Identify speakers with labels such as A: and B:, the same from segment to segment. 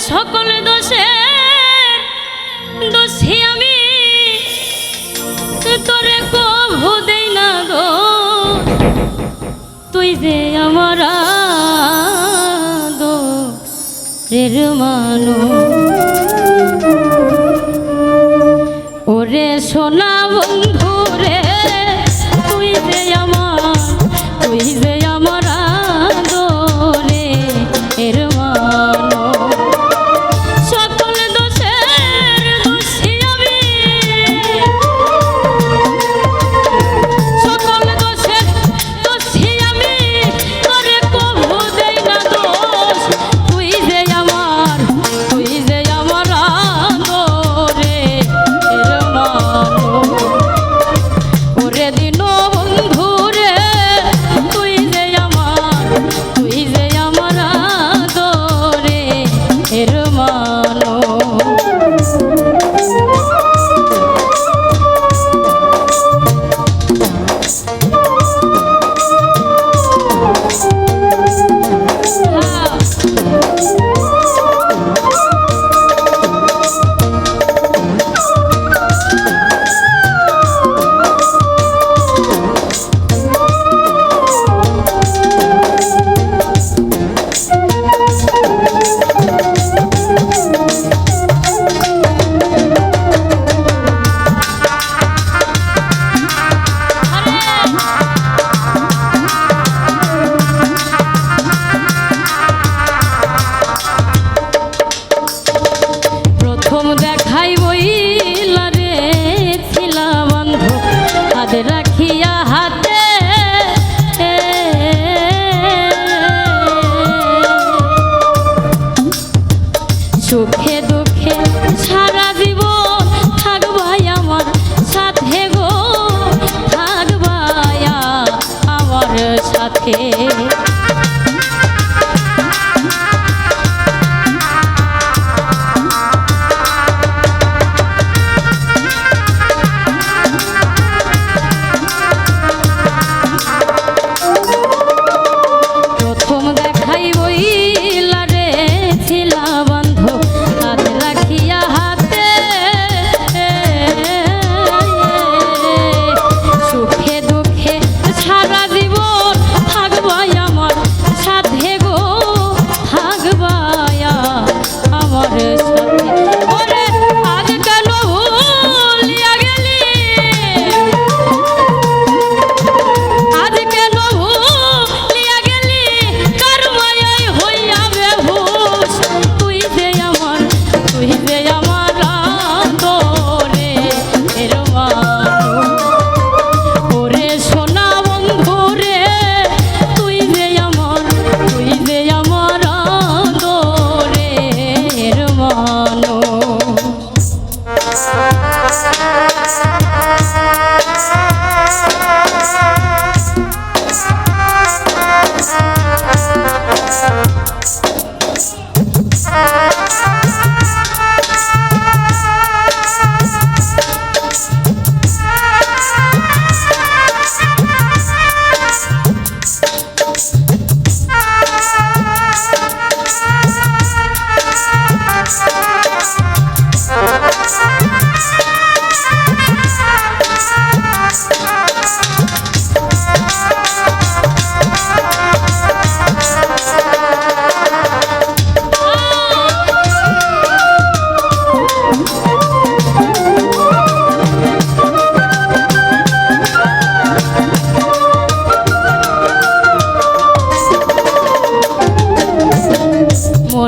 A: সকল দোষে দোষী আমি। তোরে কভু দেই না গো। তুই যে আমার দোষের মানুষ।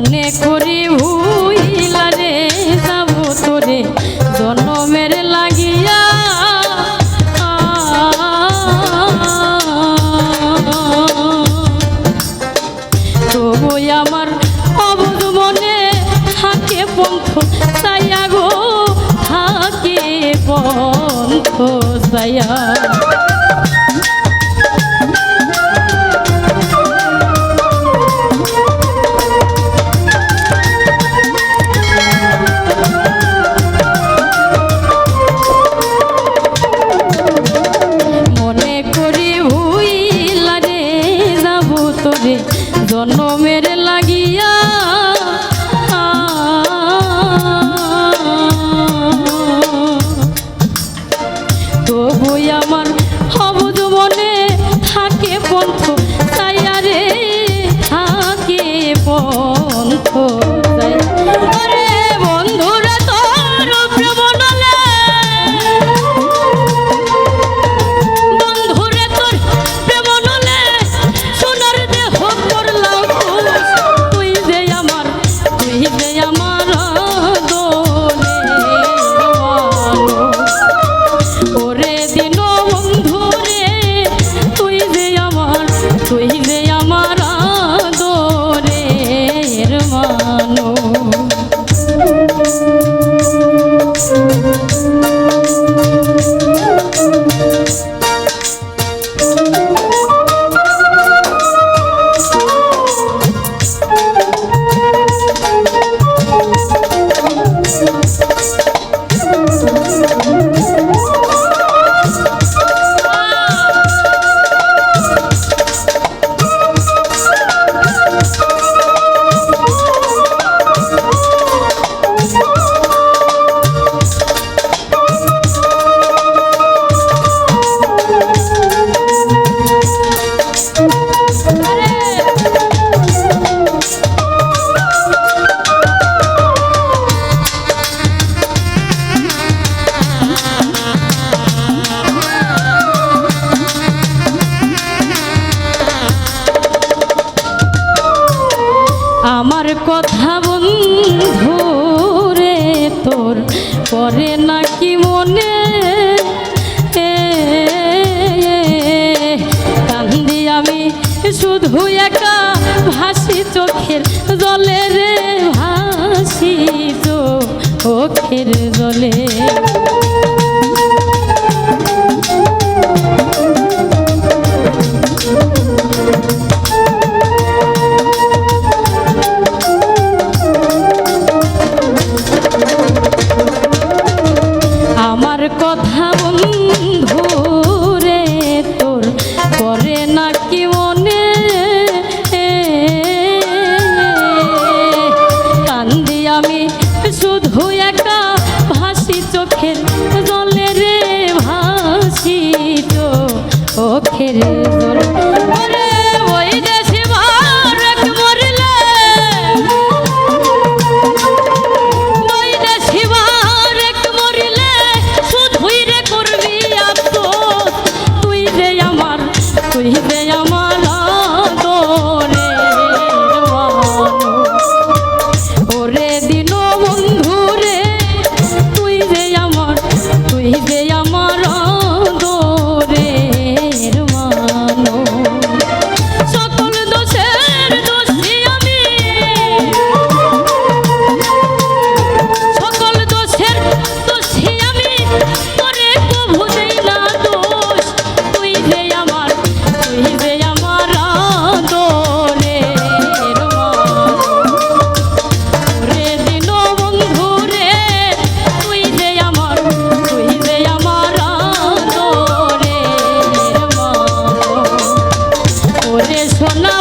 A: মনে করি হইলা রে, যাব তোরে। জন্মের লাগিয়া তবুই আমার অবধ মনে থাকে পন্থ চাইয়া গো, থাকে পন্থ চাইয়া আমার কথা বন্ধু রে তোর পরে নাকি মনে কান্দি আমি শুধু একা ভাসি চোখের জলে রে, ভাসি চোখের জলে। চোখের জল one love.